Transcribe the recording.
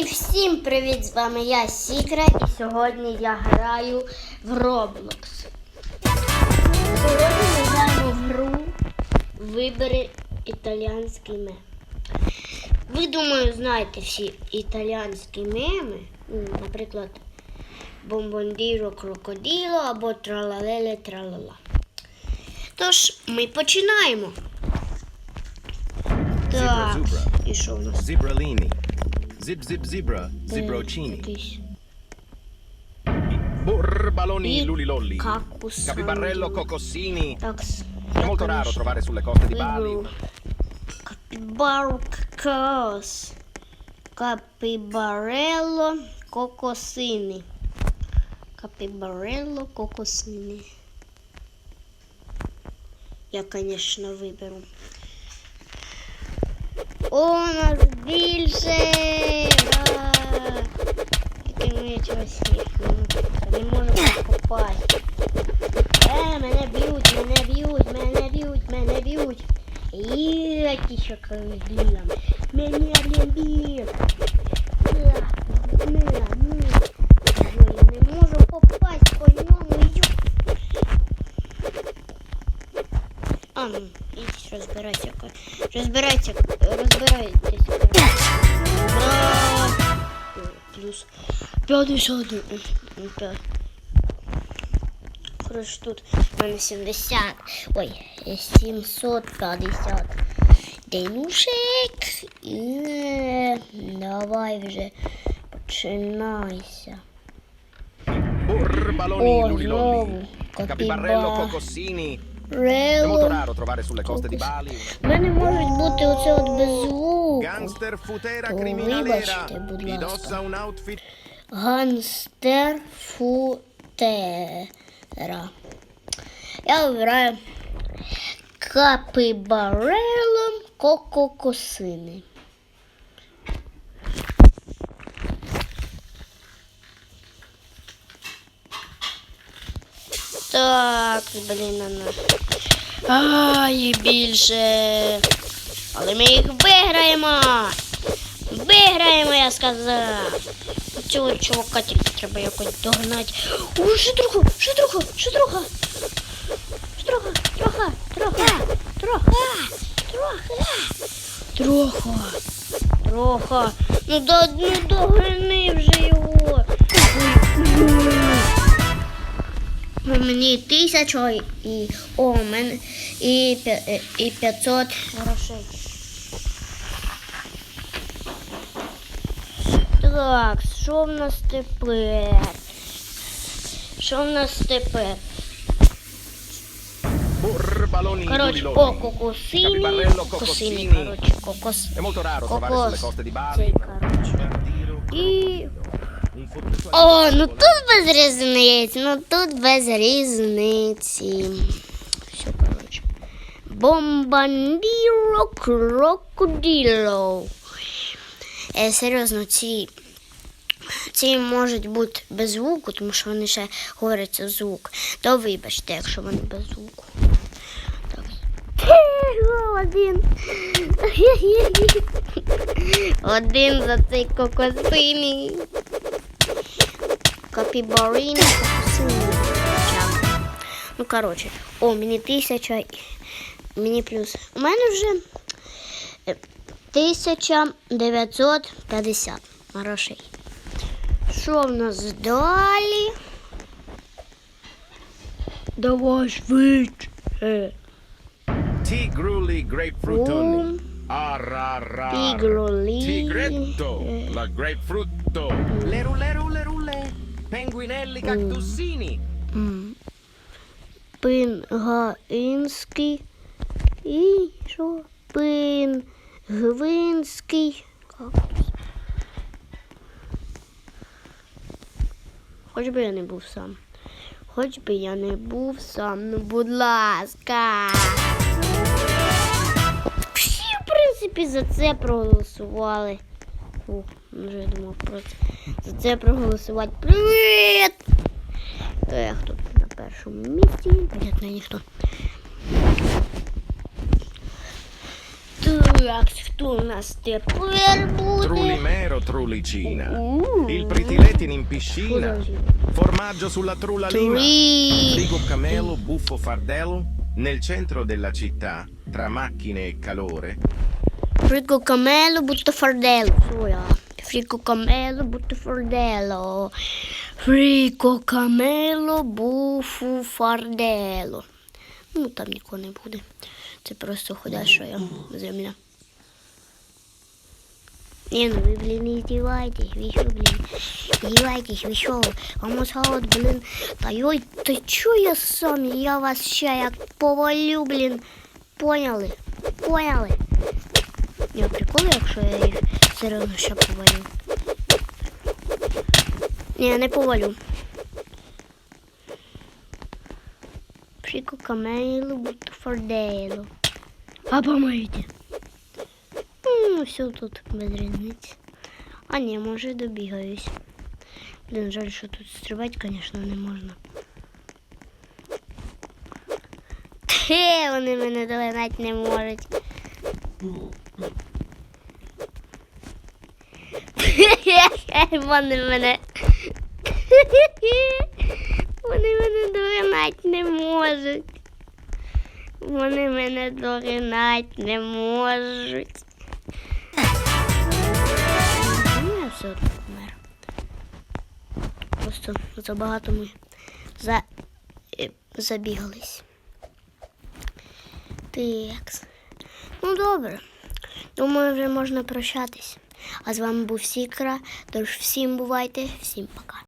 І всім привіт! З вами я Сікра, і сьогодні я граю в Roblox. Сьогодні ми граємо в гру Вибери італійський мем. Ви, думаю, знаєте всі італійські меми, Ну, наприклад, Бомбондіро крокодило або Тралалеле тралала. Тож, ми починаємо. Так, і що в нас? Zip zip zebra, Е, Zibrocini. якийсь Borbaloni І lulilolli. Какус. Capibarello cocossini. Так, È molto raro trovare sulle coste di Bali. Капібаркас. Капібарело кокосини. Капібарело кокосини. Я, конечно, виберу. О, нас більше! Тільки ми чогось не можемо попасти. Е, мене б'ють, мене б'ють, мене б'ють, мене б'ють. Які ще крилам. Мене 50. П'ять. Коротше, тут в мене 70. Ой, 750 денушек. І давай вже починайся. Oh, lulilolli. no. Capibarello cocossini. È molto Рело. raro trovare sulle coste di Bali. В мене можуть бути оце от без звуку. Gangster futera Oh, criminalera. вибачте, будь ласка. Indossa un outfit Ганстер футера. Я вибираю капибарелом кококосини. Так, блін, на Ай, більше. Але ми їх виграємо. Виграємо, я сказав. Цього чувака тільки треба якось догнати. О, ще трохи, ще трохи, трохи. Ще трохи, трохи, трохи, трохи, трохи, трохи, трохи. Ну, до, ну догни вже його. Ну, Мені тисяча і о, мене і, і 500 грошей. Так, що в нас тепер? Що в нас тепер? Lulilolli. кокосині, кокосині, cocossini. кокос. Кокос. Цей, коротше. І... О, ну тут без різниці, ну тут без різниці. Все, коротше. Бомбандіро крокодило. Е, серйозно, ці, ці можуть бути без звуку, тому що вони ще говорять звук. То вибачте, якщо вони без звуку. Один. Один за цей кокосиний. Капібарин. Ну, коротше, о, мені тисяча, мені плюс. У мене вже е, 1950 грошей. Що в нас далі? Давай швидше. Arrarra. Tigroli. Tigretto. Eh. La grapefrutto. Le rulle rulle rulle. Penguinelli cactussini. М. Пингаїнський. І що? Пингвинський кактус. Хоч би я не був сам. Хоч би я не був сам, ну будь ласка. Всі, в принципі, за це проголосували. Фу, вже думав про це. За це проголосувати. Привіт! Е, хто на першому місці? Понятно, ніхто. Trulimero trulicina. У. Il pritiletin in piscina. Подожди. Formaggio sulla trullalina. Три. Frigo camelo, buffo fardello. Nel centro della città, tra macchine e calore, Фріко камело, будто фардело. Що я? Фріко камело, будто фардело. Фріко камело, буфу фардело. Ну, там нікого не буде. Це просто ходяча земля. Не, ну вы, блин, не издевайтесь, вы что, блин, издевайтесь, вы что, вам вот, блин, та ой, ты чё я сам, я вас ща як повалю, блин, поняли, поняли? Ні, прикол, якщо я їх все одно ще повалю. Ні, не повалю. Фріко камело, будто фордело. А помийте. Ну, все тут без різниці. А ні, може добігаюсь. Блін, жаль, що тут стрибати, звісно, не можна. Хе, вони мене долинати не можуть. Вони мене. Вони мене догнати не можуть. Вони мене догнати не можуть. Все помер. Просто забагато ми за... е, забігались. Так. Ну добре. Думаю, вже можна прощатись. А з вами був Сікра. Тож всім бувайте, всім пока.